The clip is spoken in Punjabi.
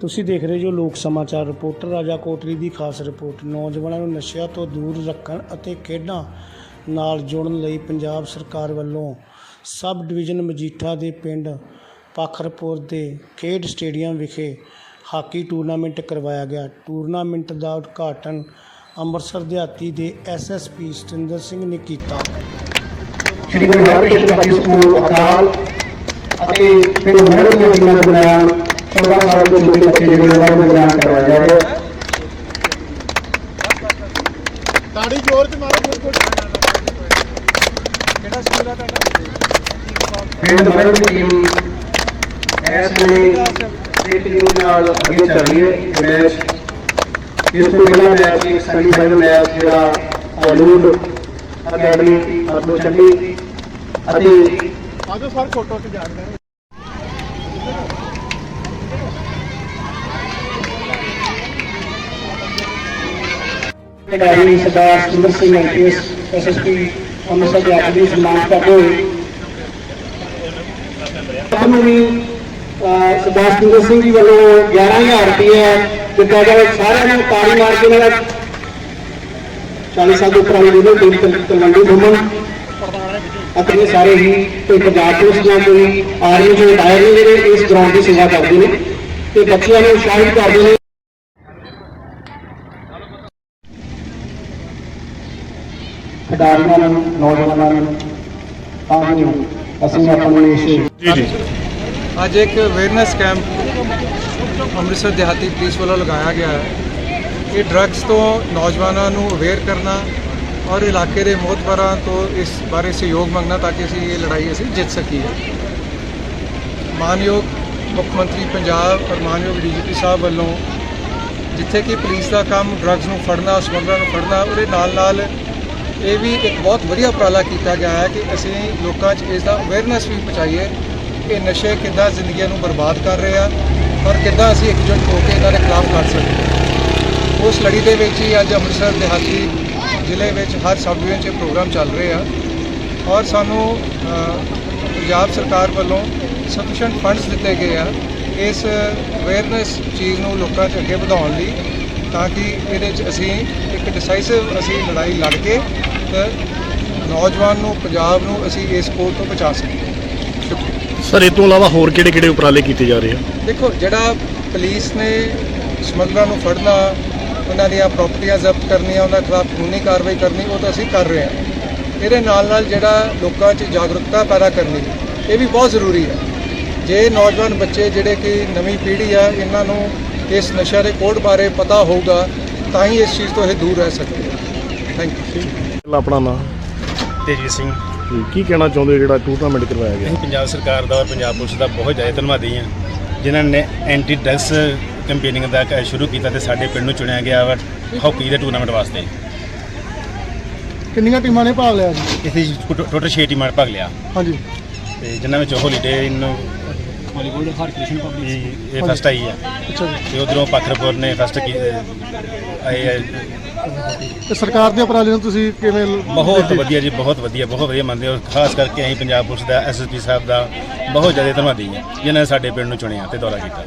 ਤੁਸੀਂ ਦੇਖ ਰਹੇ ਜੋ ਲੋਕ ਸਮਾਚਾਰ ਰਿਪੋਰਟਰ ਰਾਜਾ ਕੋਟਲੀ ਦੀ ਖਾਸ ਰਿਪੋਰਟ। ਨੌਜਵਾਨਾਂ ਨੂੰ ਨਸ਼ਿਆਂ ਤੋਂ ਦੂਰ ਰੱਖਣ ਅਤੇ ਖੇਡਾਂ ਨਾਲ ਜੋੜਨ ਲਈ ਪੰਜਾਬ ਸਰਕਾਰ ਵੱਲੋਂ ਸਬ ਡਿਵੀਜ਼ਨ ਮਜੀਠਾ ਦੇ ਪਿੰਡ ਪਖਰਪੁਰ ਦੇ ਖੇਡ ਸਟੇਡੀਅਮ ਵਿਖੇ ਹਾਕੀ ਟੂਰਨਾਮੈਂਟ ਕਰਵਾਇਆ ਗਿਆ। ਟੂਰਨਾਮੈਂਟ ਦਾ ਉਦਘਾਟਨ ਅੰਮ੍ਰਿਤਸਰ ਦਿਹਾਤੀ ਦੇ ਐਸਐਸਪੀ ਸਤਿੰਦਰ ਸਿੰਘ ਨੇ ਕੀਤਾ। ਸ਼੍ਰੀ ਗੁਰੂ ਹਰਿਕ੍ਰਿਸ਼ਨ ਪਬਲਿਕ ਸਕੂਲ, ਅਕਾਲ ਅਤੇ ਫਿਰ ਮਹਿਰ ਦੀਆਂ ਟੀਮਾਂ ਦੇ ਦਰਮਿਆਨ 14 ਸਾਲ ਦੇ ਛੋਟੇ ਬੱਚੇ ਜਿਹੜੇ ਉਹਨਾਂ ਦਾ ਮੈਦਾਨ ਕਰਵਾਇਆ ਜਾ ਰਿਹਾ ਹੈ ਤਾੜੀ ਜ਼ੋਰ ਚ ਮਾਰੋ ਬਿਲਕੁਲ ਕਿਹੜਾ ਸਕੂਲ ਆ ਤੁਹਾਡਾ? ਪਿੰਡ ਦੀ ਟੀਮ ਇਸ ਵੇਲੇ ਸਟੇਟ ਟੀਮ ਨਾਲ ਅੱਗੇ ਚੱਲ ਰਹੀ ਹੈ ਮੈਚ। ਇਸ ਤੋਂ ਪਹਿਲਾਂ ਮੈਚ ਇੱਕ ਸੈਮੀਫਾਈਨਲ ਮੈਚ ਜਿਹੜਾ ਹਾਲੀਵੁੱਡ ਅਕੈਡਮੀ ਅਰਦੋ ਚੱਲੀ। ਅਤੇ ਆਜੋ ਸਰ ਫੋਟੋ ਤੇ ਜਾਣਦੇ ਖਿਡਾਰੀ ਸਰਦਾਰ ਸੁੰਦਰ ਸਿੰਘ ਆਈਪੀਐਸ ਐਸਐਸਪੀ ਅੰਮ੍ਰਿਤਸਰ ਦੇ ਆਖਰੀ ਸਨਮਾਨ ਕਰਦੇ ਹੋਏ ਤੁਹਾਨੂੰ ਵੀ ਸਰਦਾਰ ਸੁੰਦਰ ਸਿੰਘ ਜੀ ਵੱਲੋਂ 11000 ਰੁਪਏ ਦਿੱਤਾ ਜਾਵੇ ਸਾਰਿਆਂ ਨੂੰ ਤਾੜੀ ਮਾਰ ਕੇ ਇਹਨਾਂ 40 ਸਾਲ ਦੇ ਉੱਪਰ ਵਾਲੇ ਜਿਹੜੇ ਟੀਮ ਤਲਵੰਡੀ ਘੁੰਮਣ ਅਤੇ ਸਾਰੇ ਹੀ ਕੋਈ ਪੰਜਾਬ ਪੁਲਿਸ ਨਾਲ ਕੋਈ ਆਰਮੀ ਦੇ ਰਿਟਾਇਰ ਨੇ ਜਿਹੜੇ ਇਸ ਗਰਾਊਂਡ ਦੀ ਸੇਵਾ ਕਰਦੇ ਨੇ ਤੇ ਬੱਚਿਆਂ ਨੂੰ ਉਤਸ਼ਾਹਿਤ ਕਰਦੇ ਨੇ ਖਿਡਾਰੀਆਂ ਨੂੰ ਨੌਜਵਾਨਾਂ ਨੂੰ ਤਾਂ ਕਿ ਅਸੀਂ ਆਪਣੇ ਇਸ ਜੀ ਜੀ। ਅੱਜ ਇੱਕ ਅਵੇਅਰਨੈਸ ਕੈਂਪ ਅੰਮ੍ਰਿਤਸਰ ਦਿਹਾਤੀ ਪੁਲਿਸ ਵੱਲੋਂ ਲਗਾਇਆ ਗਿਆ ਹੈ। ਇਹ ਡਰੱਗਸ ਤੋਂ ਨੌਜਵਾਨਾਂ ਨੂੰ ਅਵੇਅਰ ਕਰਨਾ ਔਰ ਇਲਾਕੇ ਦੇ ਮੋਹਤਬਰਾਂ ਤੋਂ ਇਸ ਬਾਰੇ ਸਹਿਯੋਗ ਮੰਗਣਾ ਤਾਂ ਕਿ ਅਸੀਂ ਇਹ ਲੜਾਈ ਅਸੀਂ ਜਿੱਤ ਸਕੀਏ। ਮਾਨਯੋਗ ਮੁੱਖ ਮੰਤਰੀ ਪੰਜਾਬ ਔਰ ਮਾਨਯੋਗ ਡੀਜੀਪੀ ਸਾਹਿਬ ਵੱਲੋਂ ਜਿੱਥੇ ਕਿ ਪੁਲਿਸ ਦਾ ਕੰਮ ਡਰੱਗਸ ਨੂੰ ਫੜਨਾ ਸਮਗਲਰਾਂ ਨੂੰ ਫੜਨਾ ਉਹਦੇ ਨਾਲ ਨਾਲ ਇਹ ਵੀ ਇੱਕ ਬਹੁਤ ਵਧੀਆ ਉਪਰਾਲਾ ਕੀਤਾ ਗਿਆ ਹੈ ਕਿ ਅਸੀਂ ਲੋਕਾਂ 'ਚ ਇਸ ਦਾ ਅਵੇਅਰਨੈਸ ਵੀ ਪਹੁੰਚਾਈਏ ਕਿ ਨਸ਼ੇ ਕਿੱਦਾਂ ਜ਼ਿੰਦਗੀਆਂ ਨੂੰ ਬਰਬਾਦ ਕਰ ਰਹੇ ਆ ਔਰ ਕਿੱਦਾਂ ਅਸੀਂ ਇਕਜੁੱਟ ਹੋ ਕੇ ਇਹਨਾਂ ਦੇ ਖਿਲਾਫ ਲੜ ਸਕਦੇ ਉਸ ਲੜੀ ਦੇ ਵਿੱਚ ਹੀ ਅੱਜ ਅੰਮ੍ਰਿਤਸਰ, ਦਿਹਾਤੀ ਜ਼ਿਲ੍ਹੇ ਵਿੱਚ ਹਰ ਸਬ ਡਿਵੀਜ਼ਨ 'ਚ ਪ੍ਰੋਗਰਾਮ ਚੱਲ ਰਹੇ ਆ ਔਰ ਸਾਨੂੰ ਪੰਜਾਬ ਸਰਕਾਰ ਵੱਲੋਂ ਸਫੀਸ਼ੀਐਂਟ ਫੰਡਸ ਦਿੱਤੇ ਗਏ ਆ ਇਸ ਅਵੇਅਰਨੈਸ ਚੀਜ਼ ਨੂੰ ਲੋਕਾਂ 'ਚ ਅੱਗੇ ਵਧਾਉਣ ਲਈ ਤਾਂ ਕਿ ਇਹਦੇ 'ਚ ਅਸੀਂ ਇੱਕ ਡਿਸਾਈਸਿਵ ਅਸੀਂ ਲੜਾਈ ਲੜ ਕੇ ਤੇ ਨੌਜਵਾਨ ਨੂੰ ਪੰਜਾਬ ਨੂੰ ਅਸੀਂ ਇਸ ਕੋਲ ਤੋਂ ਬਚਾ ਸਕੀਏ। ਸਰ ਇਹ ਤੋਂ ਇਲਾਵਾ ਹੋਰ ਕਿਹੜੇ ਕਿਹੜੇ ਉਪਰਾਲੇ ਕੀਤੇ ਜਾ ਰਹੇ ਆ? ਦੇਖੋ ਜਿਹੜਾ ਪੁਲਿਸ ਨੇ ਸਮਗਲਰਾਂ ਨੂੰ ਫੜਨਾ ਉਹਨਾਂ ਦੀਆਂ ਪ੍ਰਾਪਰਟੀਆਂ ਜ਼ਬਤ ਕਰਨੀਆਂ ਉਹਨਾਂ ਖਿਲਾਫ ਕਾਨੂੰਨੀ ਕਾਰਵਾਈ ਕਰਨੀ ਉਹ ਤਾਂ ਅਸੀਂ ਕਰ ਰਹੇ ਹਾਂ। ਇਹਦੇ ਨਾਲ ਨਾਲ ਜਿਹੜਾ ਲੋਕਾਂ 'ਚ ਜਾਗਰੂਕਤਾ ਪੈਦਾ ਕਰਨੀ ਇਹ ਵੀ ਬਹੁਤ ਜ਼ਰੂਰੀ ਹੈ। ਜੇ ਨੌਜਵਾਨ ਬੱਚੇ ਜਿਹੜੇ ਕਿ ਨਵੀਂ ਪੀੜ੍ਹੀ ਆ ਇਹਨਾਂ ਨੂੰ ਇਸ ਨਸ਼ਾ ਦੇ ਕੋਡ ਬਾਰੇ ਪਤਾ ਹੋਊਗਾ ਤਾਂ ਹੀ ਇਸ ਚੀਜ਼ ਤੋਂ ਇਹ ਦੂਰ ਰਹਿ ਸਕਦੇ ਥੈਂਕ ਯੂ ਆਪਣਾ ਨਾਮ ਤੇਜਵੀਰ ਸਿੰਘ। ਕੀ ਕਹਿਣਾ ਚਾਹੁੰਦੇ ਹੋ ਜਿਹੜਾ ਟੂਰਨਾਮੈਂਟ ਕਰਵਾਇਆ ਗਿਆ? ਅਸੀਂ ਪੰਜਾਬ ਸਰਕਾਰ ਦਾ ਔਰ ਪੰਜਾਬ ਪੁਲਿਸ ਦਾ ਬਹੁਤ ਜ਼ਿਆਦਾ ਧੰਨਵਾਦੀ ਹਾਂ। ਜਿਨ੍ਹਾਂ ਨੇ ਐਂਟੀ ਡਰੱਗਸ ਕੈਂਪੇਨਿੰਗ ਦਾ ਕ- ਸ਼ੁਰੂ ਕੀਤਾ ਤੇ ਸਾਡੇ ਪਿੰਡ ਨੂੰ ਚੁਣਿਆ ਗਿਆ ਵਾ ਹਾਕੀ ਦੇ ਟੂਰਨਾਮੈਂਟ ਵਾਸਤੇ। ਕਿੰਨੀਆਂ ਟੀਮਾਂ ਨੇ ਭਾਗ ਲਿਆ ਜੀ? ਇੱਥੇ ਟੋਟਲ 6 ਟੀਮਾਂ ਨੇ ਭਾਗ ਲਿਆ। ਹਾਂਜੀ। ਤੇ ਜਿਨ੍ਹਾਂ ਵਿੱਚ Holiday Inn Hollywood Harkrishan public ਇਹ ਫਸਟ ਆਈ ਆ। ਅੱਛਾ ਜੀ। ਤੇ ਉਧਰੋਂ ਪਖਰਪੁਰ ਨੇ ਫਸਟ ਆਏ ਤੇ ਸਰਕਾਰ ਦੇ ਉਪਰਾਲੇ ਨੂੰ ਤੁਸੀਂ ਕਿਵੇਂ ਬਹੁਤ? ਵਧੀਆ ਜੀ ਬਹੁਤ ਵਧੀਆ ਬਹੁਤ ਵਧੀਆ ਮੰਨਦੇ ਹਾਂ। ਖਾਸ ਕਰਕੇ ਅਸੀਂ ਪੰਜਾਬ ਪੁਲਿਸ ਦਾ ਐਸਐਸਪੀ ਸਾਹਿਬ ਦਾ ਬਹੁਤ ਜ਼ਿਆਦਾ ਧੰਨਵਾਦੀ ਹਾਂ ਜਿਨ੍ਹਾਂ ਨੇ ਸਾਡੇ ਪਿੰਡ ਨੂੰ ਚੁਣਿਆ ਤੇ ਦੌਰਾ ਕੀਤਾ।